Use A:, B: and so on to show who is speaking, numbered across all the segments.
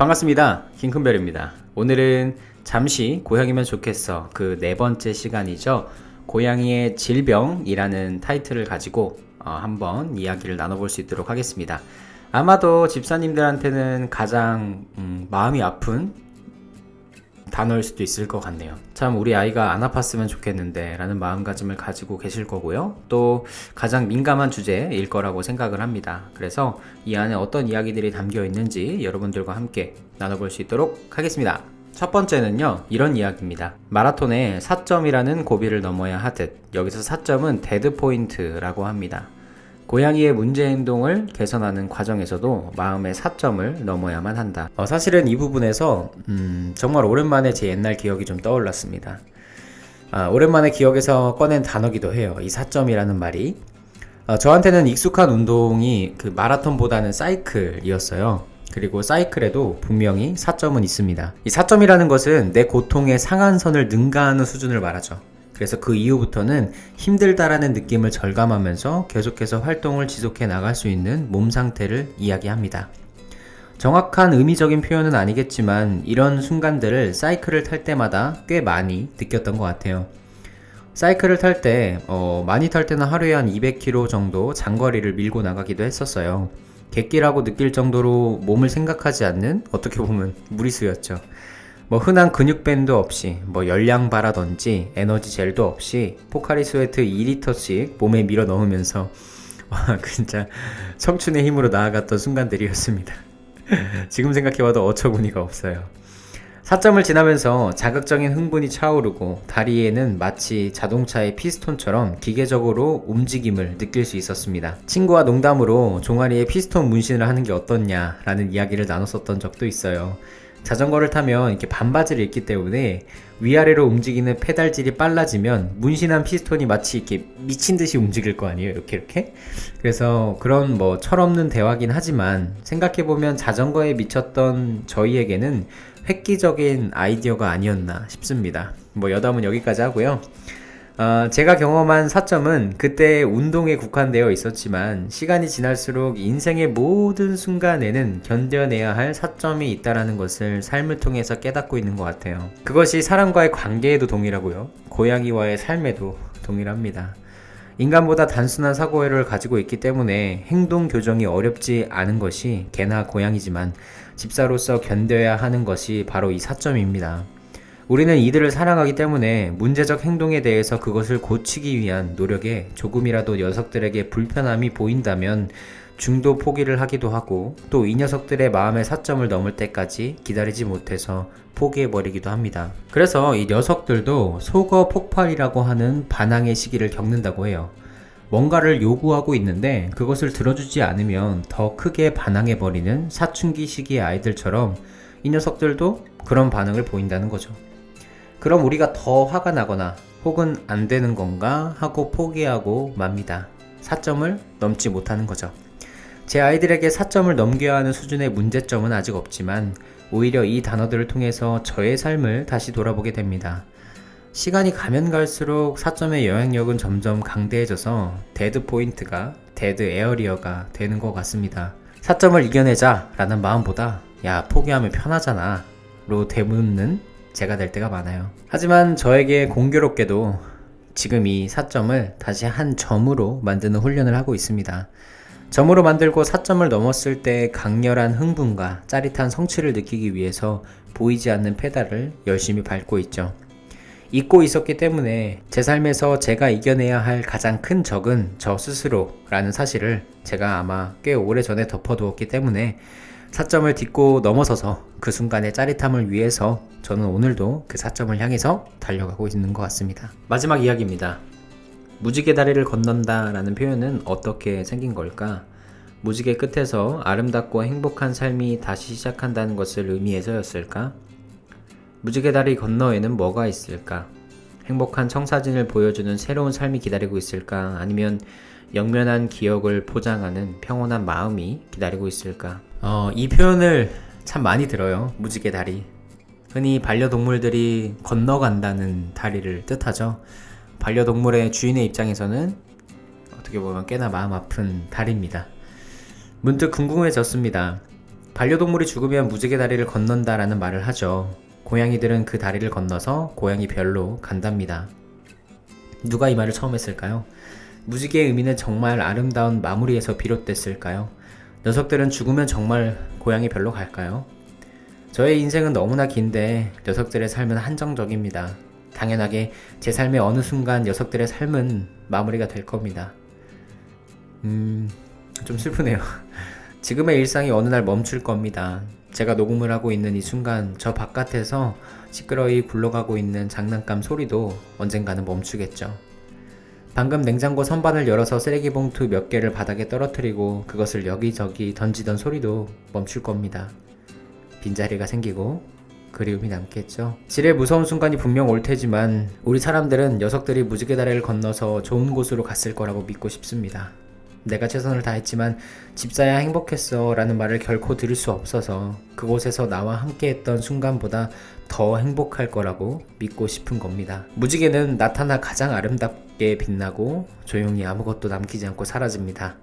A: 반갑습니다. 킹큰별입니다. 오늘은 잠시 고양이면 좋겠어. 그 네 번째 시간이죠. 고양이의 질병이라는 타이틀을 가지고 어, 한번 이야기를 나눠볼 수 있도록 하겠습니다. 아마도 집사님들한테는 가장 음, 마음이 아픈 단어일 수도 있을 것 같네요. 참 우리 아이가 안 아팠으면 좋겠는데 라는 마음가짐을 가지고 계실 거고요. 또 가장 민감한 주제일 거라고 생각을 합니다. 그래서 이 안에 어떤 이야기들이 담겨 있는지 여러분들과 함께 나눠볼 수 있도록 하겠습니다. 첫 번째는요, 이런 이야기입니다. 마라톤에 4점이라는 고비를 넘어야 하듯, 여기서 4점은 데드 포인트라고 합니다. 고양이의 문제 행동을 개선하는 과정에서도 마음의 4점을 넘어야만 한다. 어, 사실은 이 부분에서 음, 정말 오랜만에 제 옛날 기억이 좀 떠올랐습니다. 아, 오랜만에 기억에서 꺼낸 단어기도 해요. 이 4점이라는 말이. 어, 저한테는 익숙한 운동이 그 마라톤보다는 사이클이었어요. 그리고 사이클에도 분명히 4점은 있습니다. 이 4점이라는 것은 내 고통의 상한선을 능가하는 수준을 말하죠. 그래서 그 이후부터는 힘들다라는 느낌을 절감하면서 계속해서 활동을 지속해 나갈 수 있는 몸 상태를 이야기합니다. 정확한 의미적인 표현은 아니겠지만 이런 순간들을 사이클을 탈 때마다 꽤 많이 느꼈던 것 같아요. 사이클을 탈 때, 어, 많이 탈 때는 하루에 한 200km 정도 장거리를 밀고 나가기도 했었어요. 객기라고 느낄 정도로 몸을 생각하지 않는 어떻게 보면 무리수였죠. 뭐 흔한 근육밴드 없이 뭐 열량바라든지 에너지 젤도 없이 포카리 스웨트 2리터씩 몸에 밀어 넣으면서 와 진짜 청춘의 힘으로 나아갔던 순간들이었습니다. 지금 생각해봐도 어처구니가 없어요. 4점을 지나면서 자극적인 흥분이 차오르고 다리에는 마치 자동차의 피스톤처럼 기계적으로 움직임을 느낄 수 있었습니다. 친구와 농담으로 종아리에 피스톤 문신을 하는 게 어떻냐라는 이야기를 나눴었던 적도 있어요. 자전거를 타면 이렇게 반바지를 입기 때문에 위아래로 움직이는 페달질이 빨라지면 문신한 피스톤이 마치 이렇게 미친 듯이 움직일 거 아니에요. 이렇게 이렇게. 그래서 그런 뭐 철없는 대화긴 하지만 생각해 보면 자전거에 미쳤던 저희에게는 획기적인 아이디어가 아니었나 싶습니다. 뭐 여담은 여기까지 하고요. 어, 제가 경험한 4점은 그때 운동에 국한되어 있었지만 시간이 지날수록 인생의 모든 순간에는 견뎌내야 할 4점이 있다라는 것을 삶을 통해서 깨닫고 있는 것 같아요. 그것이 사람과의 관계에도 동일하고요. 고양이와의 삶에도 동일합니다. 인간보다 단순한 사고를 가지고 있기 때문에 행동 교정이 어렵지 않은 것이 개나 고양이지만 집사로서 견뎌야 하는 것이 바로 이 4점입니다. 우리는 이들을 사랑하기 때문에 문제적 행동에 대해서 그것을 고치기 위한 노력에 조금이라도 녀석들에게 불편함이 보인다면 중도 포기를 하기도 하고 또 이 녀석들의 마음의 사점을 넘을 때까지 기다리지 못해서 포기해버리기도 합니다. 그래서 이 녀석들도 속어 폭발이라고 하는 반항의 시기를 겪는다고 해요. 뭔가를 요구하고 있는데 그것을 들어주지 않으면 더 크게 반항해버리는 사춘기 시기의 아이들처럼 이 녀석들도 그런 반응을 보인다는 거죠. 그럼 우리가 더 화가 나거나 혹은 안 되는 건가 하고 포기하고 맙니다. 4점을 넘지 못하는 거죠. 제 아이들에게 4점을 넘겨야 하는 수준의 문제점은 아직 없지만 오히려 이 단어들을 통해서 저의 삶을 다시 돌아보게 됩니다. 시간이 가면 갈수록 4점의 영향력은 점점 강대해져서 데드 포인트가 데드 에어리어가 되는 것 같습니다. 4점을 이겨내자 라는 마음보다 야 포기하면 편하잖아 로 되묻는 제가 될 때가 많아요. 하지만 저에게 공교롭게도 지금 이 4점을 다시 한 점으로 만드는 훈련을 하고 있습니다. 점으로 만들고 4점을 넘었을 때 강렬한 흥분과 짜릿한 성취를 느끼기 위해서 보이지 않는 페달을 열심히 밟고 있죠. 잊고 있었기 때문에 제 삶에서 제가 이겨내야 할 가장 큰 적은 저 스스로라는 사실을 제가 아마 꽤 오래 전에 덮어두었기 때문에 4점을 딛고 넘어서서 그 순간의 짜릿함을 위해서 저는 오늘도 그 4점을 향해서 달려가고 있는 것 같습니다. 마지막 이야기입니다. 무지개 다리를 건넌다 라는 표현은 어떻게 생긴 걸까? 무지개 끝에서 아름답고 행복한 삶이 다시 시작한다는 것을 의미해서였을까? 무지개 다리 건너에는 뭐가 있을까? 행복한 청사진을 보여주는 새로운 삶이 기다리고 있을까? 아니면 영면한 기억을 포장하는 평온한 마음이 기다리고 있을까? 어, 이 표현을 참 많이 들어요. 무지개 다리. 흔히 반려동물들이 건너간다는 다리를 뜻하죠. 반려동물의 주인의 입장에서는 어떻게 보면 꽤나 마음 아픈 다리입니다. 문득 궁금해졌습니다. 반려동물이 죽으면 무지개 다리를 건넌다라는 말을 하죠. 고양이들은 그 다리를 건너서 고양이 별로 간답니다. 누가 이 말을 처음 했을까요? 무지개의 의미는 정말 아름다운 마무리에서 비롯됐을까요? 녀석들은 죽으면 정말 고양이 별로 갈까요? 저의 인생은 너무나 긴데 녀석들의 삶은 한정적입니다. 당연하게 제 삶의 어느 순간 녀석들의 삶은 마무리가 될 겁니다. 음, 좀 슬프네요. 지금의 일상이 어느 날 멈출 겁니다. 제가 녹음을 하고 있는 이 순간 저 바깥에서 시끄러이 굴러가고 있는 장난감 소리도 언젠가는 멈추겠죠. 방금 냉장고 선반을 열어서 쓰레기 봉투 몇 개를 바닥에 떨어뜨리고 그것을 여기저기 던지던 소리도 멈출 겁니다. 빈자리가 생기고 그리움이 남겠죠. 지레 무서운 순간이 분명 올 테지만 우리 사람들은 녀석들이 무지개 다리를 건너서 좋은 곳으로 갔을 거라고 믿고 싶습니다. 내가 최선을 다했지만 집사야 행복했어 라는 말을 결코 들을 수 없어서 그곳에서 나와 함께 했던 순간보다 더 행복할 거라고 믿고 싶은 겁니다. 무지개는 나타나 가장 아름답 게 빛나고 조용히 아무것도 남기지 않고 사라집니다.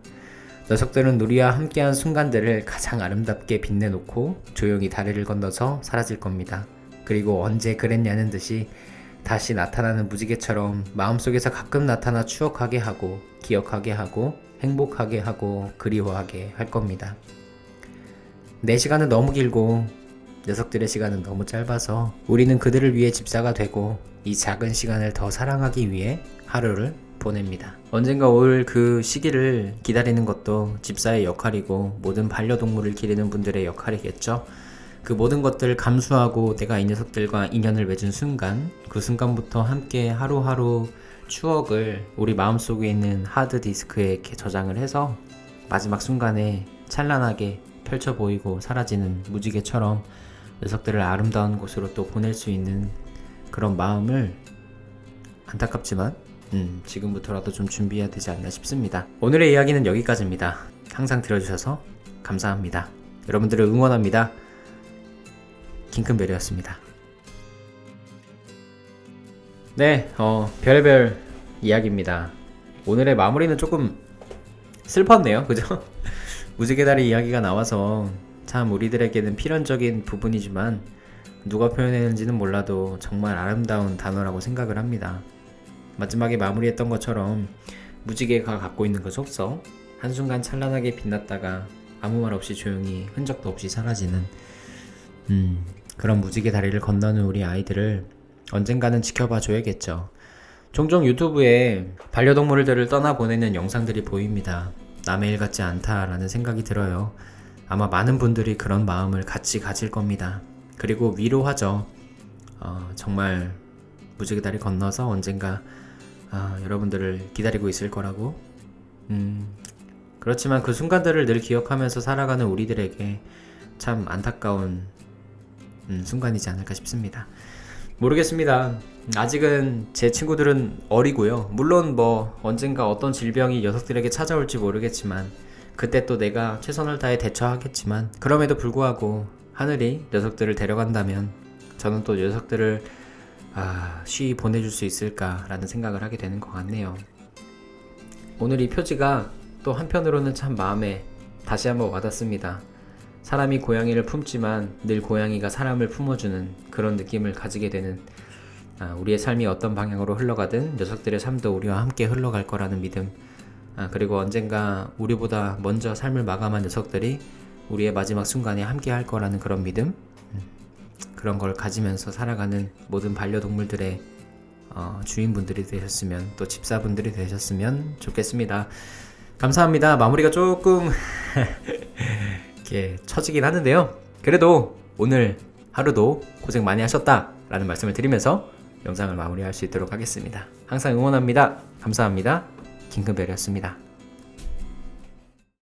A: 녀석들은 우리와 함께한 순간들을 가장 아름답게 빛내놓고 조용히 다리를 건너서 사라질 겁니다. 그리고 언제 그랬냐는 듯이 다시 나타나는 무지개처럼 마음속에서 가끔 나타나 추억하게 하고 기억하게 하고 행복하게 하고 그리워하게 할 겁니다. 내 시간은 너무 길고 녀석들의 시간은 너무 짧아서 우리는 그들을 위해 집사가 되고 이 작은 시간을 더 사랑하기 위해 하루를 보냅니다. 언젠가 올 그 시기를 기다리는 것도 집사의 역할이고 모든 반려동물을 기르는 분들의 역할이겠죠. 그 모든 것들을 감수하고 내가 이 녀석들과 인연을 맺은 순간, 그 순간부터 함께 하루하루 추억을 우리 마음속에 있는 하드 디스크에 저장을 해서 마지막 순간에 찬란하게 펼쳐 보이고 사라지는 무지개처럼 녀석들을 아름다운 곳으로 또 보낼 수 있는 그런 마음을 안타깝지만 음, 지금부터라도 좀 준비해야 되지 않나 싶습니다. 오늘의 이야기는 여기까지입니다. 항상 들어주셔서 감사합니다. 여러분들을 응원합니다. 킹큰베리였습니다. 네, 어, 별별 이야기입니다. 오늘의 마무리는 조금 슬펐네요. 그죠? 무지개다리 이야기가 나와서 참 우리들에게는 필연적인 부분이지만 누가 표현했는지는 몰라도 정말 아름다운 단어라고 생각을 합니다. 마지막에 마무리했던 것처럼 무지개가 갖고 있는 그 속성 한순간 찬란하게 빛났다가 아무 말 없이 조용히 흔적도 없이 사라지는 음, 그런 무지개 다리를 건너는 우리 아이들을 언젠가는 지켜봐 줘야겠죠. 종종 유튜브에 반려동물들을 떠나보내는 영상들이 보입니다. 남의 일 같지 않다라는 생각이 들어요. 아마 많은 분들이 그런 마음을 같이 가질 겁니다. 그리고 위로하죠. 어, 정말 무지개 다리 건너서 언젠가 아, 여러분들을 기다리고 있을 거라고. 음, 그렇지만 그 순간들을 늘 기억하면서 살아가는 우리들에게 참 안타까운 음, 순간이지 않을까 싶습니다. 모르겠습니다. 아직은 제 친구들은 어리고요. 물론 뭐 언젠가 어떤 질병이 녀석들에게 찾아올지 모르겠지만 그때 또 내가 최선을 다해 대처하겠지만 그럼에도 불구하고 하늘이 녀석들을 데려간다면 저는 또 녀석들을 아, 쉬이 보내줄 수 있을까라는 생각을 하게 되는 것 같네요. 오늘 이 표지가 또 한편으로는 참 마음에 다시 한번 와닿습니다. 사람이 고양이를 품지만 늘 고양이가 사람을 품어주는 그런 느낌을 가지게 되는 아, 우리의 삶이 어떤 방향으로 흘러가든 녀석들의 삶도 우리와 함께 흘러갈 거라는 믿음 아, 그리고 언젠가 우리보다 먼저 삶을 마감한 녀석들이 우리의 마지막 순간에 함께 할 거라는 그런 믿음 음, 그런 걸 가지면서 살아가는 모든 반려동물들의 어, 주인분들이 되셨으면 또 집사분들이 되셨으면 좋겠습니다. 감사합니다. 마무리가 조금 이렇게 처지긴 하는데요. 그래도 오늘 하루도 고생 많이 하셨다라는 말씀을 드리면서 영상을 마무리할 수 있도록 하겠습니다. 항상 응원합니다. 감사합니다. 김금별이었습니다.